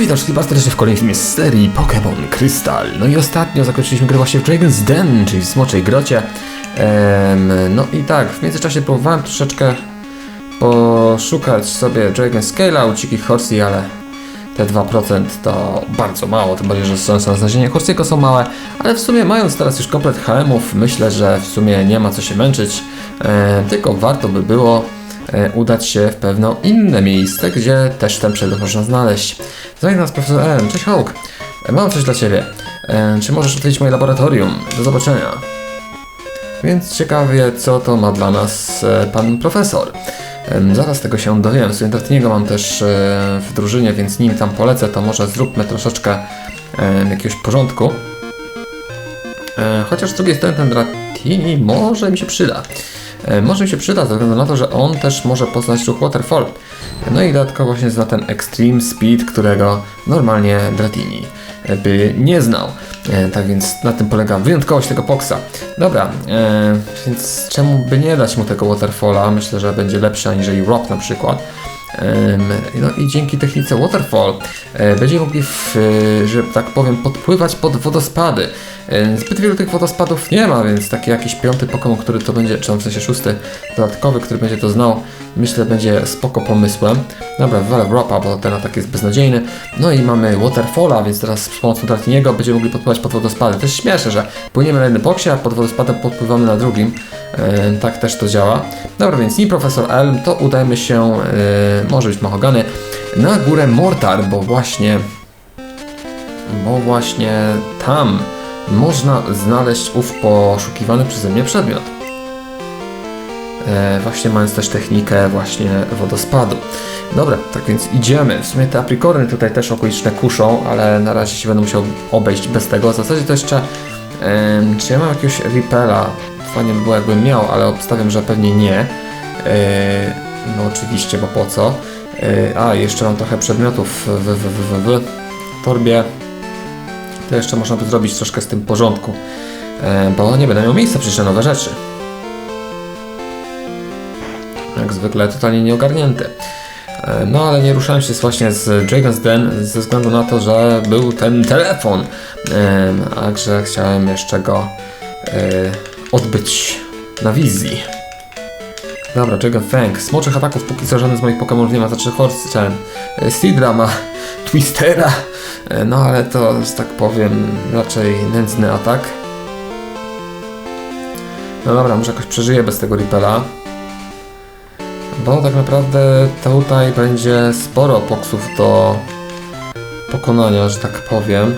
Hej, witam wszystkich bardzo serdecznie w kolejnym filmie z serii Pokémon Krystal. No i ostatnio zakończyliśmy grę właśnie w Dragon's Den, czyli w Smoczej Grocie. Em, no i tak, w międzyczasie próbowałem troszeczkę poszukać sobie Dragon Scale'a u Dzikich Horsey, ale te 2% to bardzo mało, tym bardziej, że szanse na znalezienie Horsiego są małe, ale w sumie mając teraz już komplet HM-ów, myślę, że w sumie nie ma co się męczyć, e, tylko warto by było udać się w pewne inne miejsce, gdzie też ten przedmiot można znaleźć. Znajdę nas profesor Ellen, cześć Hawk, e, mam coś dla Ciebie. E, czy możesz odwiedzić moje laboratorium? Do zobaczenia. Więc ciekawie, co to ma dla nas e, pan profesor. Zaraz tego się dowiem. Dratiniego mam też e, w drużynie, więc nim tam polecę, to może zróbmy troszeczkę e, jakiegoś porządku. E, Chociaż z drugiej strony ten Dratini może mi się przyda. E, Może mi się przyda ze względu na to, że on też może poznać ruch Waterfall. No i dodatkowo właśnie zna ten Extreme Speed, którego normalnie Dratini e, by nie znał. E, tak więc na tym polega wyjątkowość tego Poxa. Dobra, więc czemu by nie dać mu tego Waterfalla? Myślę, że będzie lepszy aniżeli Rock na przykład. No i dzięki technice Waterfall będziemy mogli, w, że tak powiem, podpływać pod wodospady. E, Zbyt wielu tych wodospadów nie ma, więc taki jakiś piąty Pokémon, który to będzie, czy w sensie szósty dodatkowy, który będzie to znał, myślę będzie spoko pomysłem. Dobra, wywalę Ropa, bo ten atak jest beznadziejny. No i mamy Waterfalla, więc teraz z pomocą Dartiniego będziemy mogli podpływać pod wodospady. To jest śmieszne, że płyniemy na jednym boksie, a pod wodospadem podpływamy na drugim. E, tak też to działa. Dobra, więc nim profesor Elm, to udajmy się, e, może być mahogany, na górę Mortar, bo właśnie, bo właśnie tam można znaleźć ów poszukiwany przeze mnie przedmiot. E, właśnie mając też technikę właśnie wodospadu. Dobra, tak więc idziemy. W sumie te aprikorny tutaj też okoliczne kuszą, ale na razie się będę musiał obejść bez tego. W zasadzie to jeszcze, em, czy ja mam jakiegoś repela? Fajnie by było jakbym miał, ale obstawiam, że pewnie nie. E, no oczywiście, bo po co? E, a, jeszcze mam trochę przedmiotów w, w, w, w, w torbie. To jeszcze można by zrobić troszkę z tym porządku, e, bo nie będę miał miejsca przecież na nowe rzeczy. Jak zwykle totalnie nieogarnięty. E, No ale nie ruszałem się właśnie z Dragon's Den ze względu na to, że był ten telefon. Także chciałem jeszcze go e, odbyć na wizji. Dobra, Dragon Fang. Smoczych ataków póki co żaden z moich Pokémonów nie ma, znaczy Horse, ten e, Sidra ma Twistera. E, No ale to, że tak powiem, raczej nędzny atak. No dobra, może jakoś przeżyję bez tego Ripela. Bo tak naprawdę tutaj będzie sporo poksów do pokonania, że tak powiem.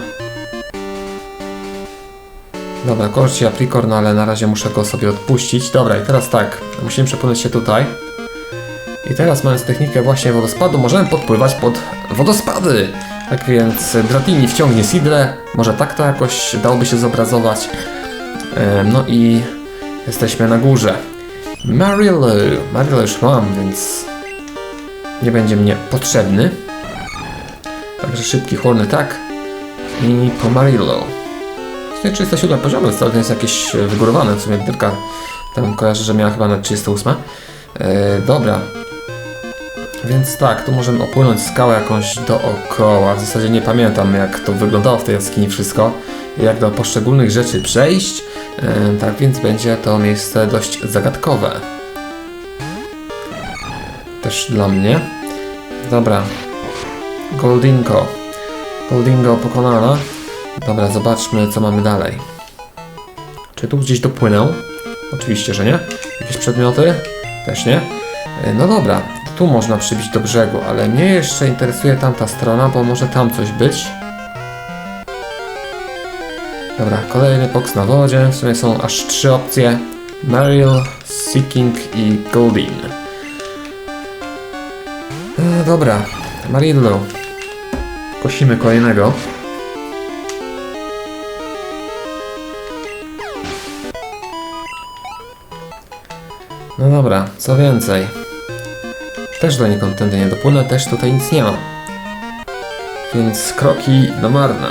Dobra, korci aprikorn, ale na razie muszę go sobie odpuścić. Dobra, i teraz tak, musimy przepłynąć się tutaj. I teraz mając technikę właśnie wodospadu, możemy podpływać pod wodospady. Tak więc Dratini wciągnie Sidrę, może tak to jakoś dałoby się zobrazować. No i jesteśmy na górze. Marillo. Marillo już mam, więc nie będzie mnie potrzebny. Także szybki, chłodny tak. I po Marillo. W sumie 307 poziomy, to jest jakieś wygórowane, w sumie tylko tam kojarzę, że miała chyba na 38. E, dobra. Więc tak, tu możemy opłynąć skałę jakąś dookoła. W zasadzie nie pamiętam jak to wyglądało w tej jaskini wszystko. Jak do poszczególnych rzeczy przejść. E, tak więc będzie to miejsce dość zagadkowe. Też dla mnie. Dobra. Goldinko. Goldingo pokonana. Dobra, zobaczmy co mamy dalej. Czy tu gdzieś dopłynę? Oczywiście, że nie. Jakieś przedmioty? Też nie. E, No dobra, tu można przybić do brzegu, ale mnie jeszcze interesuje tamta strona, bo może tam coś być. Dobra, kolejny box na wodzie. W sumie są aż trzy opcje. Mariel, Seeking i Goldin. E, dobra, Marillo. Kosimy kolejnego. No dobra, co więcej. Też do nikąd tędy nie dopłynę, też tutaj nic nie mam. Więc kroki no marne.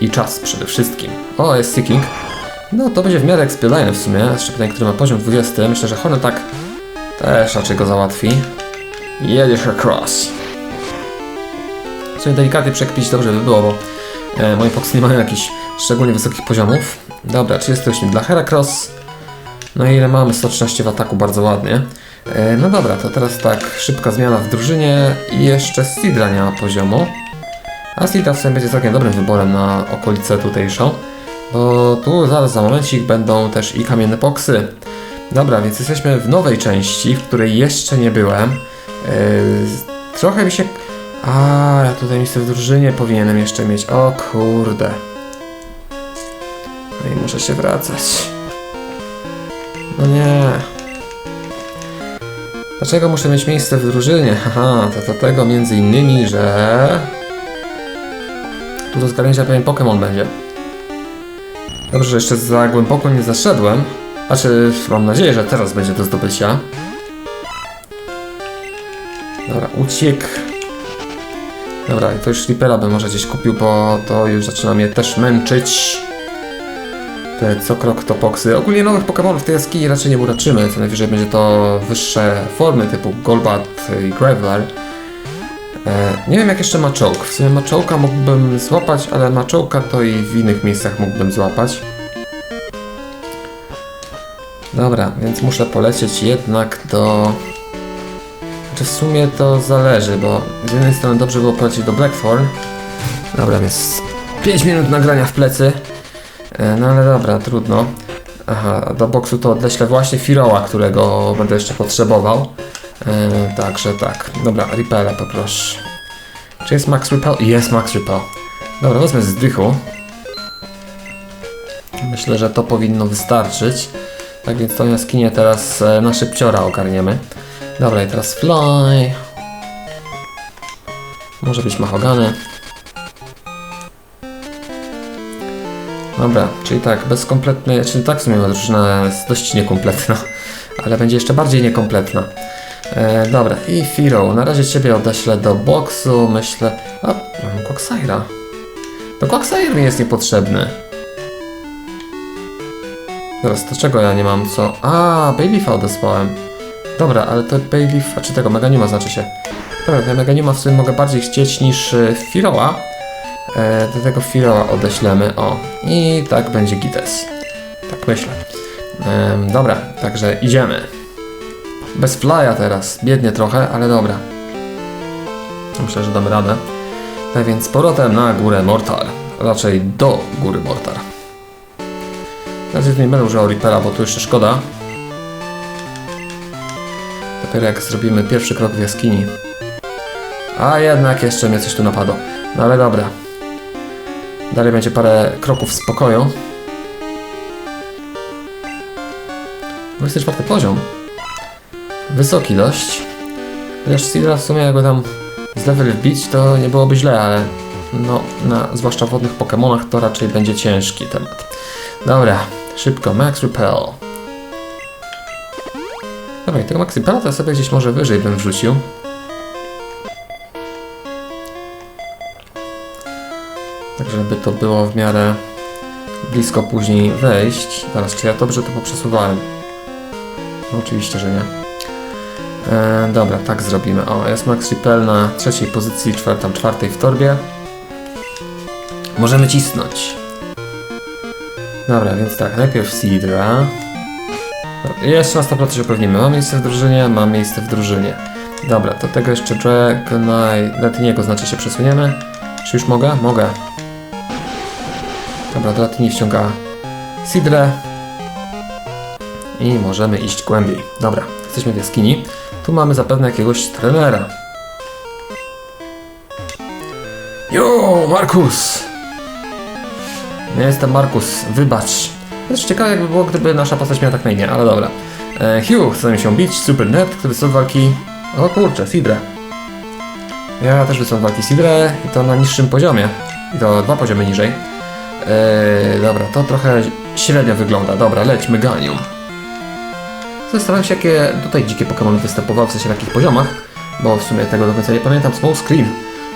I czas przede wszystkim. O, jest Seeking. No to będzie w miarę ekspedajne w sumie. Jeszcze pytanie, który ma poziom 20. Myślę, że Hornet tak też raczej go załatwi. Jedziesz across. sobie delikatnie przekpić dobrze by było, bo e, moje poksy nie mają jakichś szczególnie wysokich poziomów. Dobra, 38 dla Heracross. No i ile mamy? 113 w ataku, bardzo ładnie. E, no dobra, to teraz tak, szybka zmiana w drużynie i jeszcze Sidra nie ma poziomu. A Sidra w sumie będzie całkiem dobrym wyborem na okolicę tutejszą, bo tu zaraz za momencik będą też i kamienne poksy. Dobra, więc jesteśmy w nowej części, w której jeszcze nie byłem. Yy, trochę mi się... A, ja tutaj miejsce w drużynie powinienem jeszcze mieć. O kurde. No i muszę się wracać. No nie. Dlaczego muszę mieć miejsce w drużynie? Haha, to dlatego między innymi, że... Tu do zgarnięcia pewien Pokémon będzie. Dobrze, że jeszcze za głęboko nie zaszedłem. Znaczy, mam nadzieję, że teraz będzie do zdobycia. Dobra, uciekł. Dobra, to już Reapera bym może gdzieś kupił, bo to już zaczyna mnie też męczyć. Te co krok to poksy. Ogólnie nowych Pokémonów tej jaskini raczej nie uraczymy. Co najwyżej będzie to wyższe formy typu Golbat i Graveler. E, nie wiem jak jeszcze Machołk. W sumie Machołka mógłbym złapać, ale Machołka to i w innych miejscach mógłbym złapać. Dobra, więc muszę polecieć jednak do... Znaczy w sumie to zależy, bo z jednej strony dobrze było polecieć do Blackthorn. Dobra, więc 5 minut nagrania w plecy. E, No ale dobra, trudno. Aha, do boksu to odeślę właśnie Firoła, którego będę jeszcze potrzebował. E, także tak. Dobra, Repela poproszę. Czy jest Max Repel? Jest Max Repel. Dobra, wezmę z dychu. Myślę, że to powinno wystarczyć. Tak więc tą jaskinię teraz e, na szybciora ogarniemy. Dobra, i teraz fly. Może być mahogany. Dobra, czyli tak, bez kompletnej, czyli tak w sumie drużyna jest dość niekompletna, ale będzie jeszcze bardziej niekompletna. E, dobra, i Firo, na razie Ciebie odeślę do boksu, myślę... A, mam Quagsira. To Quagsire mi jest niepotrzebny. Teraz, to czego ja nie mam, co? A, Bayleafa odesłałem. Dobra, ale to Bayleaf, a czy tego Meganima znaczy się. Dobra, tego Meganima w sumie mogę bardziej chcieć niż y, Firoła. E, do tego Firoła odeślemy, o. I tak będzie Gites. Tak myślę. Em, dobra, także idziemy. Bez flya teraz, biednie trochę, ale dobra. Myślę, że damy radę. Tak więc z powrotem na górę Mortar. Raczej do góry Mortar. Raczej nie będę używał Reapera, bo tu jeszcze szkoda. Dopiero jak zrobimy pierwszy krok w jaskini. A jednak jeszcze mnie coś tu napadło. No ale dobra. Dalej będzie parę kroków spokoju. 24 poziom. Wysoki dość. Chociaż Sidra w sumie jakby tam z level wbić to nie byłoby źle, ale no, na zwłaszcza wodnych Pokémonach to raczej będzie ciężki temat. Dobra, szybko, Max Repel. Dobra, i tego Max Repela to sobie gdzieś może wyżej bym wrzucił. Tak, żeby to było w miarę blisko później wejść. Zaraz, czy ja dobrze to poprzesuwałem? No, oczywiście, że nie. E, dobra, tak zrobimy. O, jest Max Repel na trzeciej pozycji, czwar, tam czwartej w torbie. Możemy cisnąć. Dobra, więc tak, najpierw Sidra. Jeszcze na 100% się upewnimy. Mam miejsce w drużynie, mam miejsce w drużynie. Dobra, do tego jeszcze Dragonite, Latyniego znaczy się przesuniemy. Czy już mogę? Mogę. Dobra, do Latyni wciąga Sidrę. I możemy iść głębiej. Dobra, jesteśmy w jaskini. Tu mamy zapewne jakiegoś trenera. Jo, Markus! Nie jestem Markus, wybacz. Też ciekawe jakby było, gdyby nasza postać miała tak na imię, ale dobra. E, Hugh chce się bić, Super Net, który wysłał walki... O kurczę, Sidre. Ja też wysłałem walki Sidre i to na niższym poziomie. I to dwa poziomy niżej. E, dobra, to trochę średnio wygląda. Dobra, lećmy Ganium. Zastanawiam się, jakie tutaj dzikie Pokémony występowały, w sensie na jakich poziomach, bo w sumie tego do końca nie pamiętam. Small Screen.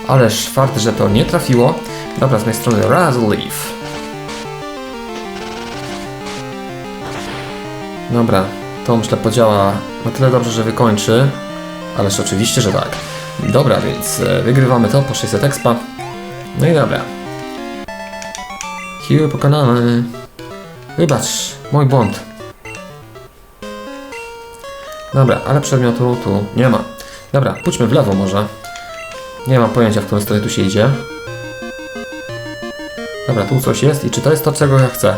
Ależ fart, że to nie trafiło. Dobra, z mojej strony Razzle Leaf. Dobra, to myślę podziała na tyle dobrze, że wykończy. Ależ oczywiście, że tak. Dobra, więc e, wygrywamy to po 600 expa. No i dobra. Hugh pokonany. Wybacz, mój błąd. Dobra, ale przedmiotu tu nie ma. Dobra, pójdźmy w lewo może. Nie mam pojęcia, w którą stronę tu się idzie. Dobra, tu coś jest i czy to jest to, czego ja chcę?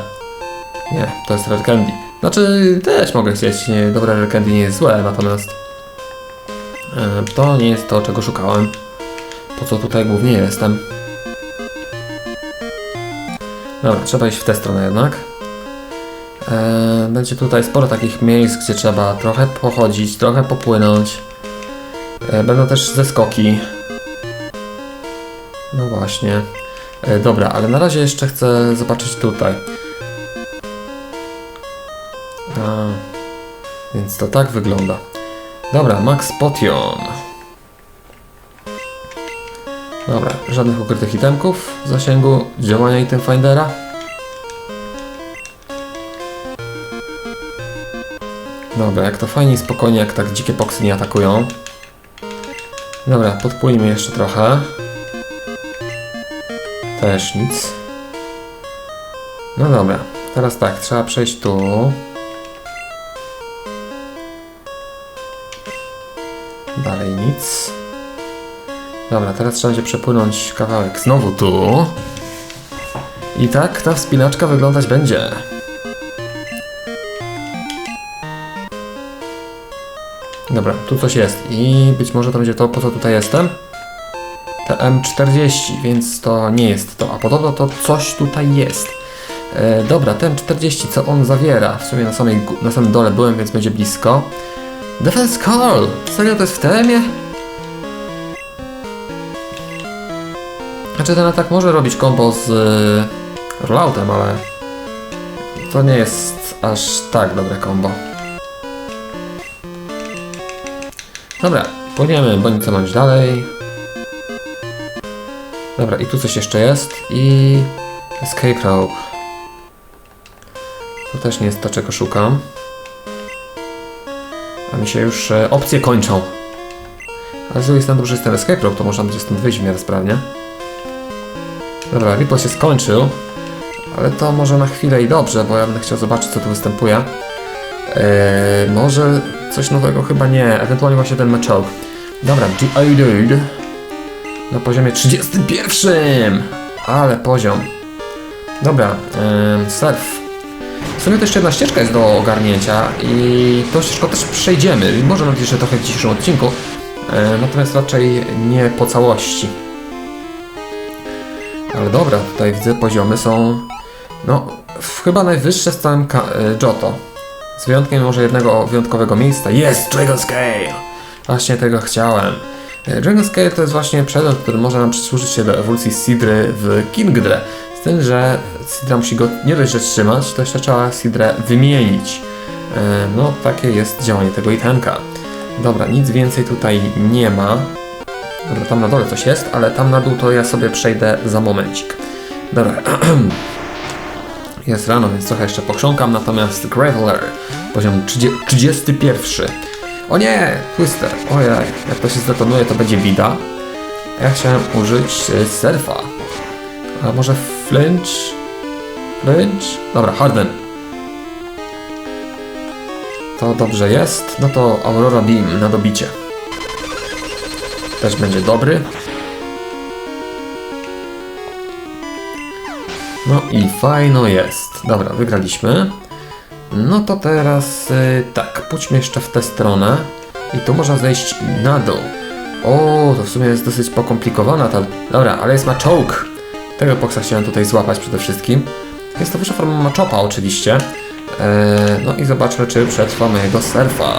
Nie, to jest Red Candy. Znaczy, też mogę chcieć. Nie, dobre Red Candy nie jest złe, natomiast e, to nie jest to, czego szukałem. Po co tutaj głównie jestem. Dobra, trzeba iść w tę stronę jednak. E, będzie tutaj sporo takich miejsc, gdzie trzeba trochę pochodzić, trochę popłynąć. E, będą też zeskoki. No właśnie. E, dobra, ale na razie jeszcze chcę zobaczyć tutaj. Więc to tak wygląda. Dobra, Max Potion. Dobra, żadnych ukrytych itemków w zasięgu działania item findera. Dobra, jak to fajnie i spokojnie, jak tak dzikie poksy nie atakują. Dobra, podpłyńmy jeszcze trochę. Też nic. No dobra, teraz tak, trzeba przejść tu. Dalej nic. Dobra, teraz trzeba się przepłynąć kawałek znowu tu. I tak ta wspinaczka wyglądać będzie. Dobra, tu coś jest i być może to będzie to, po co tutaj jestem. Te M40, więc to nie jest to, a podobno to coś tutaj jest. E, dobra, ten 40, co on zawiera? W sumie na, samej, na samym dole byłem, więc będzie blisko. Defense Call! Serio, to jest w temie? Znaczy ten atak może robić combo z y, rolloutem, ale to nie jest aż tak dobre combo. Dobra, płyniemy, bo nic iść dalej. Dobra, i tu coś jeszcze jest i escape rope. To też nie jest to, czego szukam. A mi się już e, opcje kończą. Ale z drugiej strony dobrze jest ten escape rope, to można będzie stąd wyjść w miarę sprawnie. Dobra, Ripple się skończył. Ale to może na chwilę i dobrze, bo ja będę chciał zobaczyć, co tu występuje. Eee, może coś nowego? Chyba nie. Ewentualnie właśnie ten matchoke. Dobra, G-Aided. Na poziomie 31! Ale poziom. Dobra, eee, surf. W sumie to jeszcze jedna ścieżka jest do ogarnięcia i tą ścieżką też przejdziemy. Może nawet jeszcze trochę w dzisiejszym odcinku. E, natomiast raczej nie po całości. Ale dobra, tutaj widzę poziomy są no w- chyba najwyższe z całym ka- e, Johto. Z wyjątkiem może jednego wyjątkowego miejsca. Jest Dragon Scale! Właśnie tego chciałem. E, Dragon Scale to jest właśnie przedmiot, który może nam przysłużyć się do ewolucji Sidry w Kingdre. Z tym, że Sidra musi go nie dość, że trzymać, to jeszcze trzeba Sidrę wymienić. E, No, takie jest działanie tego itemka. Dobra, nic więcej tutaj nie ma. Dobra, tam na dole coś jest, ale tam na dół to ja sobie przejdę za momencik. Dobra. Jest rano, więc trochę jeszcze pochrząkam, natomiast Graveler, poziom 30 31. O nie! Twister. Ojej, jak to się zdetonuje, to będzie bida. Ja chciałem użyć e, surfa. A może flinch? Flinch? Dobra, harden. To dobrze jest. No to Aurora Beam na dobicie. Też będzie dobry. No i fajno jest. Dobra, wygraliśmy. No to teraz y, tak, pójdźmy jeszcze w tę stronę. I tu można zejść na dół. O, to w sumie jest dosyć pokomplikowana ta... Dobra, ale jest Machoke. Tego boksa chciałem tutaj złapać przede wszystkim. Jest to wyższa forma Machopa oczywiście. E, no i zobaczmy, czy przetrwa mojego surfa.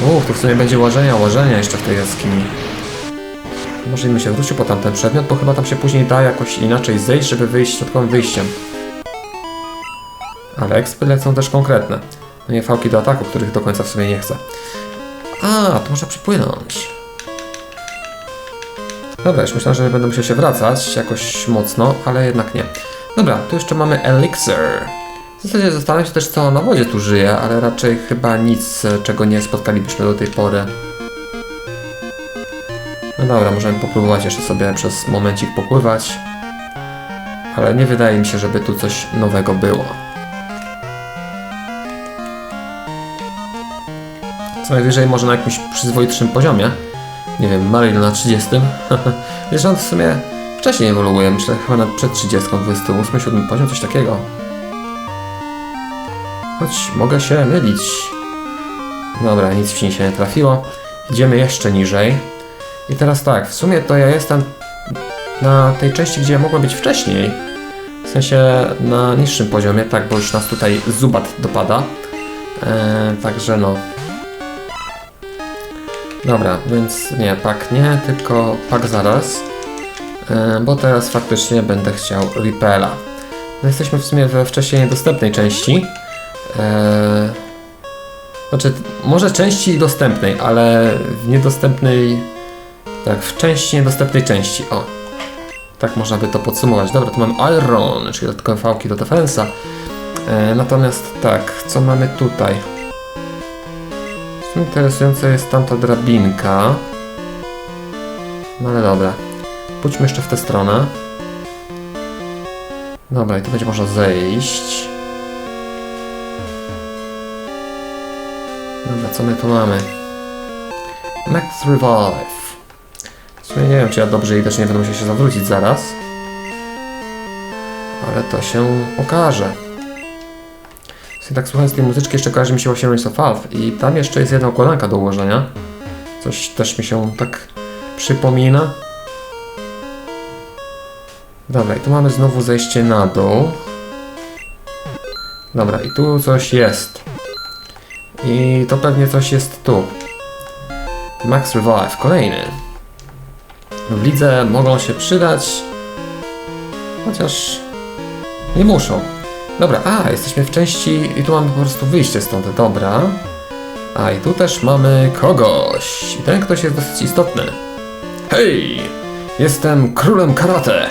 Uff, tu w sumie będzie łożenia, łożenia jeszcze w tej jaskini. Może bym się wrócił po tamten przedmiot, bo chyba tam się później da jakoś inaczej zejść, żeby wyjść środkowym wyjściem. Ale expy lecą też konkretne. No nie fałki do ataku, których do końca w sumie nie chcę. A, to można przypłynąć. Dobra, już myślałem, że będę musiał się wracać jakoś mocno, ale jednak nie. Dobra, tu jeszcze mamy Elixir. W zasadzie zastanawiam się też, co na wodzie tu żyje, ale raczej chyba nic, czego nie spotkalibyśmy do tej pory. No dobra, możemy popróbować jeszcze sobie przez momencik popływać. Ale nie wydaje mi się, żeby tu coś nowego było. Co najwyżej może na jakimś przyzwoitszym poziomie. Nie wiem, Maryl na 30. Wiesz, w sumie wcześniej ewoluuje, myślę chyba na przed 30, 28, 7 poziom, coś takiego. Choć mogę się mylić. Dobra, nic w się nie trafiło. Idziemy jeszcze niżej. I teraz tak, w sumie to ja jestem na tej części, gdzie mogłem być wcześniej. W sensie na niższym poziomie, tak, bo już nas tutaj zubat dopada. Eee, także no. Dobra, więc nie, pak nie, tylko pak zaraz. Eee, bo teraz faktycznie będę chciał Repela. No jesteśmy w sumie we wcześniej niedostępnej części. Eee, znaczy, może części dostępnej, ale w niedostępnej. Tak, w części niedostępnej części. O. Tak można by to podsumować. Dobra, tu mam Iron, czyli dodatkowe fałki do defensa. E, natomiast tak, co mamy tutaj? Interesująca jest tamta drabinka. No ale dobra. Pójdźmy jeszcze w tę stronę. Dobra, i tu będzie można zejść. Dobra, co my tu mamy? Max Revive. W sumie nie wiem, czy ja dobrze i też nie będę musiał się zawrócić zaraz. Ale to się okaże. Właśnie tak słuchając tej muzyczki jeszcze kojarzy mi się właśnie Rings of Alph i tam jeszcze jest jedna układanka do ułożenia. Coś też mi się tak przypomina. Dobra, i tu mamy znowu zejście na dół. Dobra, i tu coś jest. I to pewnie coś jest tu. Max Revive, kolejny. W lidze mogą się przydać, chociaż nie muszą. Dobra, a, jesteśmy w części i tu mamy po prostu wyjście stąd, dobra. A, i tu też mamy kogoś. I ten ktoś jest dosyć istotny. Hej! Jestem królem karate.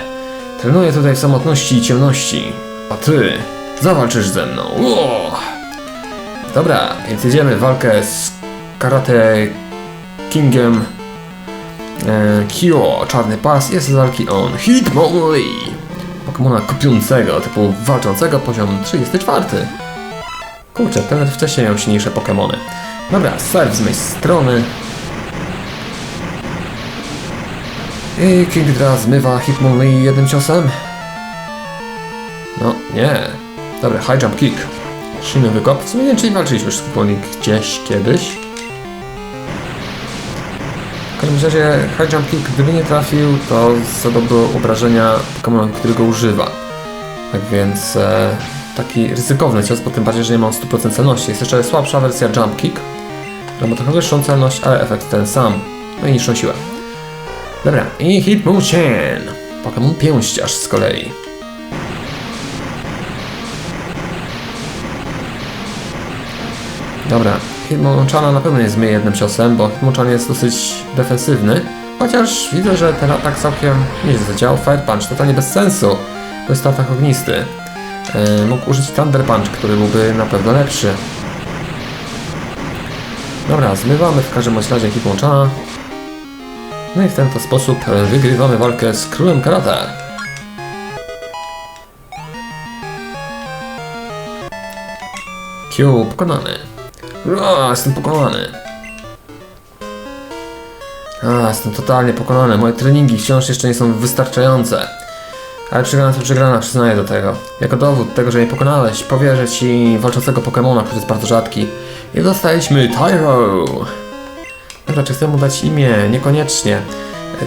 Trenuję tutaj w samotności i ciemności. A ty zawalczysz ze mną. Ło! Dobra, więc jedziemy w walkę z Karate Kingiem e, Kyo, czarny pas, jest z walki on Hitmonlee, Pokemona kopiącego, typu walczącego, poziom 34. Kurczę, ten wcześniej miał silniejsze Pokemony. Dobra, serw z mojej strony. I Kingdra zmywa Hitmonlee jednym ciosem. No, nie. Dobra, high jump kick. Silny wykop. W sumie nie czy walczyliśmy już z Hitmonlee gdzieś kiedyś. W każdym razie High Jump Kick, gdyby nie trafił, to zadałby obrażenia Pokemonowi, którego używa. Tak więc e, taki ryzykowny cios, bo tym bardziej, że nie mam 100% celności. Jest jeszcze słabsza wersja Jump Kick, która ma trochę wyższą celność, ale efekt ten sam. No i niższą siłę. Dobra, i Hitmonchan! Pokémon pięściarz z kolei. Dobra, Hitmonchana na pewno nie zmyje jednym ciosem, bo Hitmonchan jest dosyć defensywny. Chociaż widzę, że ten atak całkiem nieźle zadziałał. Fire Punch totalnie bez sensu. To jest atak ognisty. Yy, mógł użyć Thunder Punch, który byłby na pewno lepszy. Dobra, zmywamy w każdym razie Hitmonchana. No i w ten to sposób e, wygrywamy walkę z królem karate. Q pokonany. A, jestem pokonany. A, jestem totalnie pokonany. Moje treningi wciąż jeszcze nie są wystarczające. Ale przegrana to przegrana, przyznaję do tego. Jako dowód tego, że mnie pokonałeś, powierzę ci walczącego Pokemona, który jest bardzo rzadki. I dostaliśmy Tyro! Dobra, czy chcę mu dać imię? Niekoniecznie.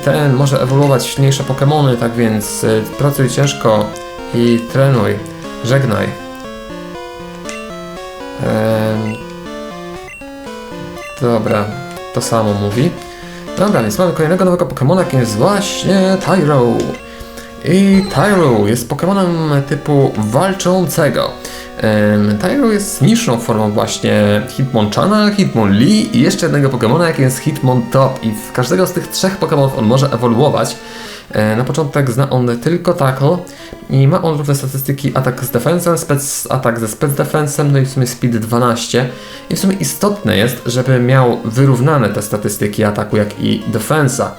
Ten może ewoluować w silniejsze Pokemony, tak więc y, pracuj ciężko i trenuj. Żegnaj. Ehm, Dobra, to samo mówi. Dobra, więc mamy kolejnego nowego Pokemona, jakim jest właśnie Tyro. I Tyro jest Pokemonem typu walczącego. Tyro jest niższą formą właśnie Hitmonchana, Hitmonlee i jeszcze jednego Pokemona, jakim jest Hitmontop. I z każdego z tych trzech Pokemonów on może ewoluować. Na początek zna on tylko Tackle i ma on równe statystyki atak z defensem, spec atak ze spec defensem, no i w sumie speed 12. I w sumie istotne jest, żeby miał wyrównane te statystyki ataku jak i defensa.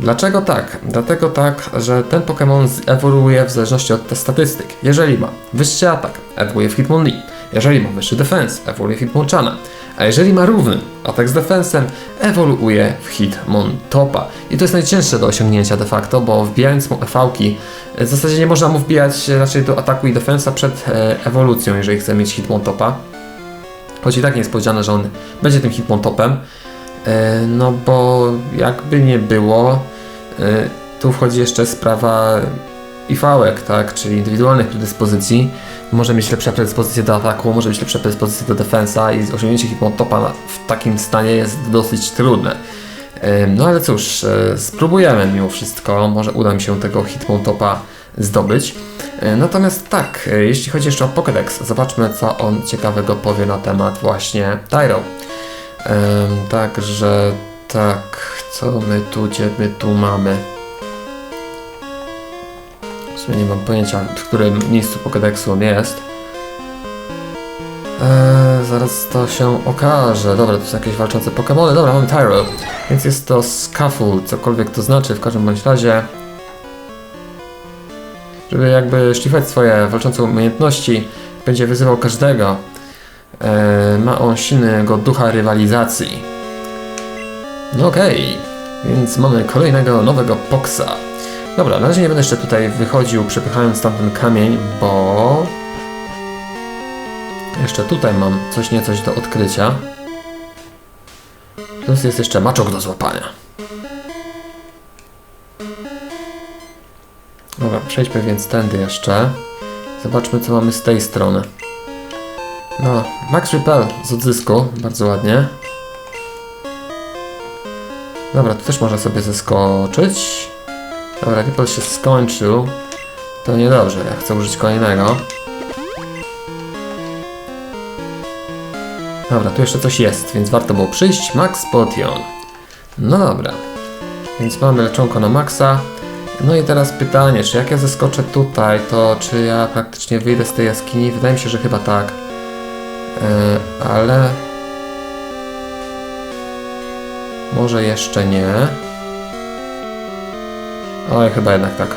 Dlaczego tak? Dlatego tak, że ten Pokémon ewoluuje w zależności od statystyk. Jeżeli ma wyższy atak, ewoluuje w Hitmonlee. Jeżeli ma wyższy defense, ewoluuje w Hitmonchana. A jeżeli ma równy atak z defensem, ewoluuje w Hitmontopa. I to jest najcięższe do osiągnięcia de facto, bo wbijając mu EV-ki, w zasadzie nie można mu wbijać raczej do ataku i defensa przed e, ewolucją, jeżeli chce mieć Hitmontopa. Choć i tak nie jest powiedziane, że on będzie tym Hitmontopem. E, No bo jakby nie było, e, tu wchodzi jeszcze sprawa IV-ek, tak, czyli indywidualnych predyspozycji. Może mieć lepsze predyspozycje do ataku, może mieć lepsze predyspozycje do defensa i osiągnięcie hitmontopa na- w takim stanie jest dosyć trudne. E, No ale cóż, e, spróbujemy mimo wszystko, może uda mi się tego hitmontopa zdobyć. E, Natomiast tak, e, jeśli chodzi jeszcze o Pokédex, zobaczmy co on ciekawego powie na temat właśnie Tyro. Także tak, co my tu, gdzie my tu mamy? W sumie nie mam pojęcia, w którym miejscu Pokédexu on jest. Eee, zaraz to się okaże. Dobra, to są jakieś walczące Pokémony. Dobra, mamy Tyro. Więc jest to Scuffle, cokolwiek to znaczy, w każdym bądź razie. Żeby jakby szlifać swoje walczące umiejętności, będzie wyzywał każdego. Eee, ma on silnego ducha rywalizacji. No okej, więc mamy kolejnego nowego Poksa. Dobra, na razie nie będę jeszcze tutaj wychodził, przepychając tamten kamień, bo... Jeszcze tutaj mam coś niecoś do odkrycia. Plus jest jeszcze maczok do złapania. Dobra, przejdźmy więc tędy jeszcze. Zobaczmy, co mamy z tej strony. No, Max Repel z odzysku, bardzo ładnie. Dobra, tu też można sobie zeskoczyć. Dobra, Ripple się skończył. To niedobrze, ja chcę użyć kolejnego. Dobra, tu jeszcze coś jest, więc warto było przyjść. Max Potion. No dobra. Więc mamy leczonko na maksa. No i teraz pytanie, czy jak ja zeskoczę tutaj, to czy ja praktycznie wyjdę z tej jaskini? Wydaje mi się, że chyba tak. Yy, ale... Może jeszcze nie. Oj, chyba jednak tak.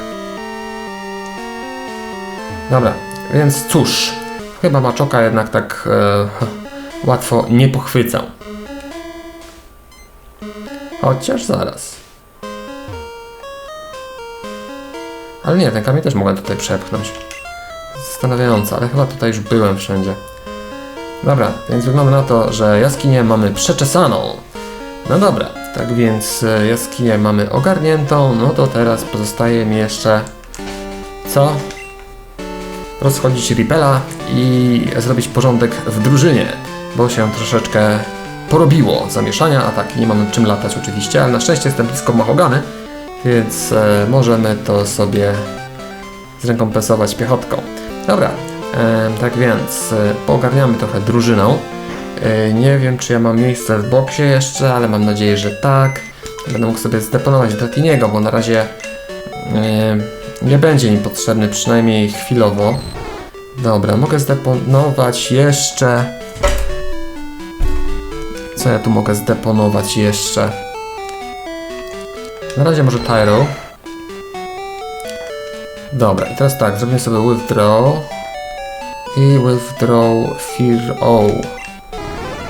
Dobra, więc cóż, chyba maczoka jednak tak e, łatwo nie pochwycę. Chociaż zaraz. Ale nie, ten kamień też mogłem tutaj przepchnąć. Zastanawiające, ale chyba tutaj już byłem wszędzie. Dobra, więc wygląda na to, że jaskinię mamy przeczesaną. No dobra, tak więc e, jaskinię mamy ogarniętą, no to teraz pozostaje mi jeszcze co? Rozchodzić Ripela i zrobić porządek w drużynie, bo się troszeczkę porobiło zamieszania, a tak nie mam nad czym latać oczywiście, ale na szczęście jestem blisko Mahogany, więc e, możemy to sobie zrekompensować piechotką. Dobra, tak więc e, poogarniamy trochę drużyną. E, Nie wiem, czy ja mam miejsce w boksie jeszcze, ale mam nadzieję, że tak. Będę mógł sobie zdeponować Dratiniego, bo na razie e, nie będzie mi potrzebny, przynajmniej chwilowo. Dobra, mogę zdeponować jeszcze. Co ja tu mogę zdeponować jeszcze? Na razie może Tyro. Dobra, i teraz tak, zrobimy sobie withdraw i withdraw fear O.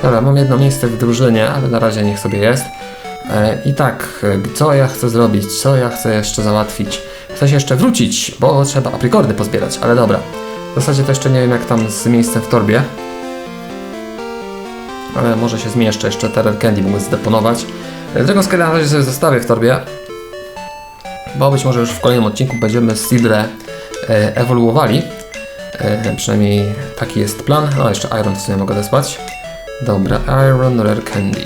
Dobra, mam jedno miejsce w drużynie, ale na razie niech sobie jest. E, I tak, e, co ja chcę zrobić? Co ja chcę jeszcze załatwić? Chcę się jeszcze wrócić, bo trzeba aprikordy pozbierać, ale dobra. W zasadzie to jeszcze nie wiem jak tam z miejscem w torbie. Ale może się zmieszczę, jeszcze Terror Candy mógł zdeponować. E, Dragon Scale na razie sobie zostawię w torbie. Bo być może już w kolejnym odcinku będziemy Sidre e, ewoluowali. E, przynajmniej taki jest plan. No jeszcze Iron w sumie mogę odesłać. Dobra, Iron Rare Candy.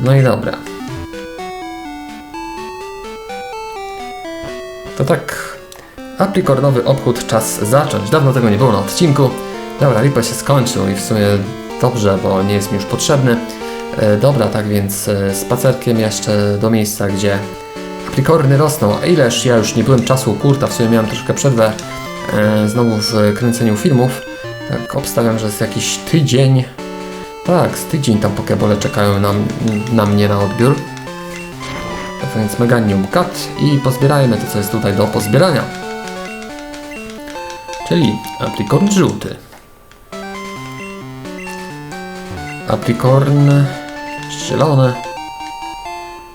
No i dobra. To tak. Aplikornowy obchód czas zacząć. Dawno tego nie było na odcinku. Dobra, Ripa się skończył i w sumie dobrze, bo nie jest mi już potrzebny. E, dobra, tak więc e, spacerkiem jeszcze do miejsca, gdzie aplikorny rosną. A ileż ja już nie byłem czasu kurta, w sumie miałem troszkę przerwę e, znowu w kręceniu filmów. Tak, obstawiam, że jest jakiś tydzień. Tak, z tydzień tam pokebole czekają na, na mnie na odbiór. Tak więc Meganium Cut i pozbierajmy to, co jest tutaj do pozbierania. Czyli aprikorn żółty. Aprikorn zielony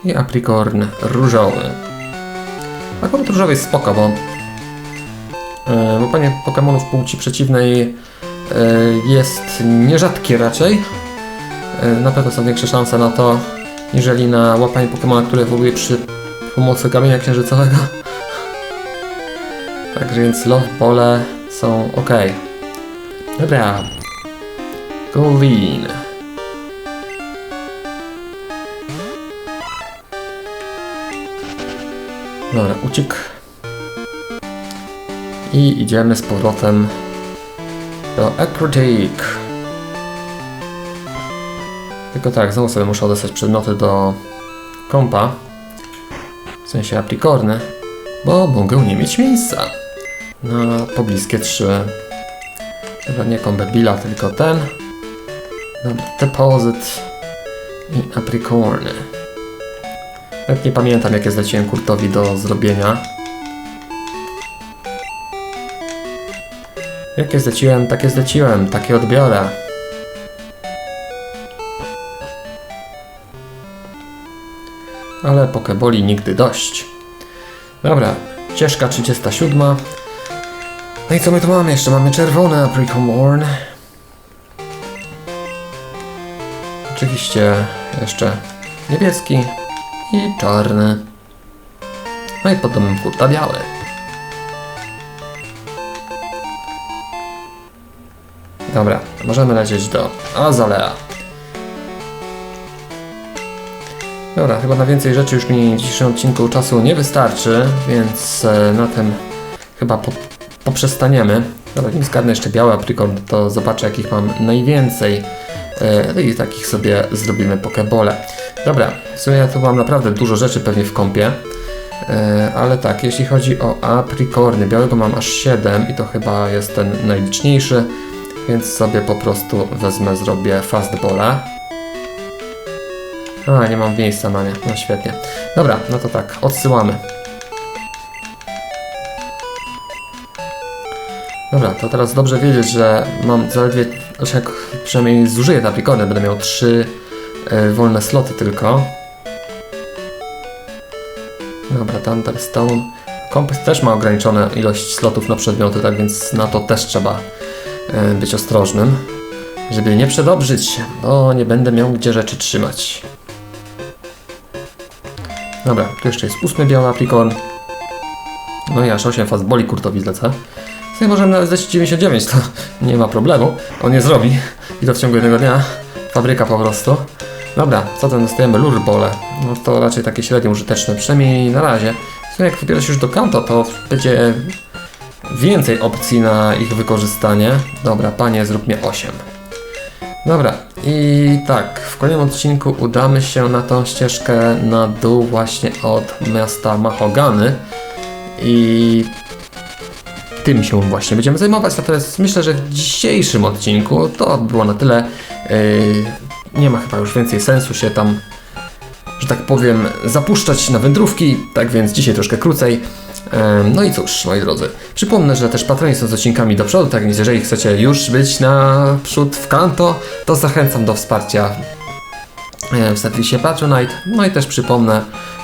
i aprikorn różowy. Akurat różowy jest spoko, bo e, łapanie Pokemonów płci przeciwnej e, jest nierzadkie raczej. E, na pewno są większe szanse na to, niżeli na łapanie Pokemona, które ewoluuje przy pomocy kamienia księżycowego. Także więc Love Bole są ok. Dobra. Goldeen. Dobra, uciekł. I idziemy z powrotem do Acrotic. Tylko tak, znowu sobie muszę odesłać przedmioty do kompa. W sensie aprikorny, bo mogę nie mieć miejsca na pobliskie trzy. Chyba nie kombebila, tylko ten. Dobra, depozyt i aprikorny. Nawet nie pamiętam jakie zleciłem Kurtowi do zrobienia. Jakie zleciłem, takie zleciłem, takie odbiorę. Ale pokeboli nigdy dość. Dobra, ścieżka 37. No i co my tu mamy jeszcze? Mamy czerwony Apricorn. Oczywiście jeszcze niebieski i czarny. No i pod domem kurta biały. Dobra, możemy lecieć do Azalea. Dobra, chyba na więcej rzeczy już mi w dzisiejszym odcinku czasu nie wystarczy, więc e, na tym chyba po, poprzestaniemy. Dobra, nim zgarnę jeszcze biały aprikon, to zobaczę jakich mam najwięcej. E, no i takich sobie zrobimy pokebole. Dobra, w sumie ja tu mam naprawdę dużo rzeczy pewnie w kąpie. E, ale tak, jeśli chodzi o aprikorny, białego mam aż 7 i to chyba jest ten najliczniejszy, więc sobie po prostu wezmę, zrobię fastballa. A, nie mam miejsca na nie, no świetnie. Dobra, no to tak, odsyłamy. Dobra, to teraz dobrze wiedzieć, że mam zaledwie, znaczy jak przynajmniej zużyję te aprikorny, będę miał 3 e, wolne sloty tylko. Dobra, Thunderstone. Kompas też ma ograniczoną ilość slotów na przedmioty, tak więc na to też trzeba e, być ostrożnym, żeby nie przedobrzyć, bo nie będę miał gdzie rzeczy trzymać. Dobra, tu jeszcze jest ósmy biały aprikorn. No i aż 8 fastboli kurtowi zlecę. Sobie możemy nawet zlecić 99, to nie ma problemu. On je zrobi i to w ciągu jednego dnia. Fabryka po prostu. Dobra, co tam dostajemy? Lurbole. No to raczej takie średnio użyteczne, przynajmniej na razie. Sumie jak wybierasz już do kanto, to będzie więcej opcji na ich wykorzystanie. Dobra, panie, zrób mnie 8. Dobra, i tak, w kolejnym odcinku udamy się na tą ścieżkę na dół właśnie od miasta Mahogany i tym się właśnie będziemy zajmować. Natomiast myślę, że w dzisiejszym odcinku to było na tyle. Yy, nie ma chyba już więcej sensu się tam, że tak powiem, zapuszczać na wędrówki, tak więc dzisiaj troszkę krócej. No i cóż, moi drodzy, przypomnę, że też patroni są z odcinkami do przodu, tak więc jeżeli chcecie już być naprzód w kanto, to zachęcam do wsparcia w serwisie Patronite. No i też przypomnę,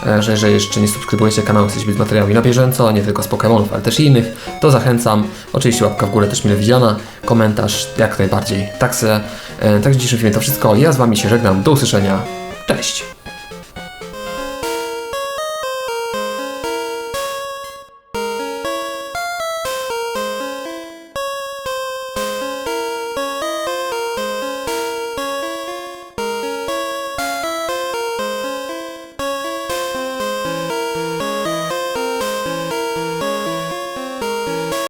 e, że jeżeli jeszcze nie subskrybujecie kanału, chcecie być materiałami na bieżąco, nie tylko z Pokémonów, ale też innych, to zachęcam. Oczywiście łapka w górę też mile widziana, komentarz jak najbardziej. Tak, se, e, tak w dzisiejszym filmie to wszystko. Ja z Wami się żegnam. Do usłyszenia. Cześć!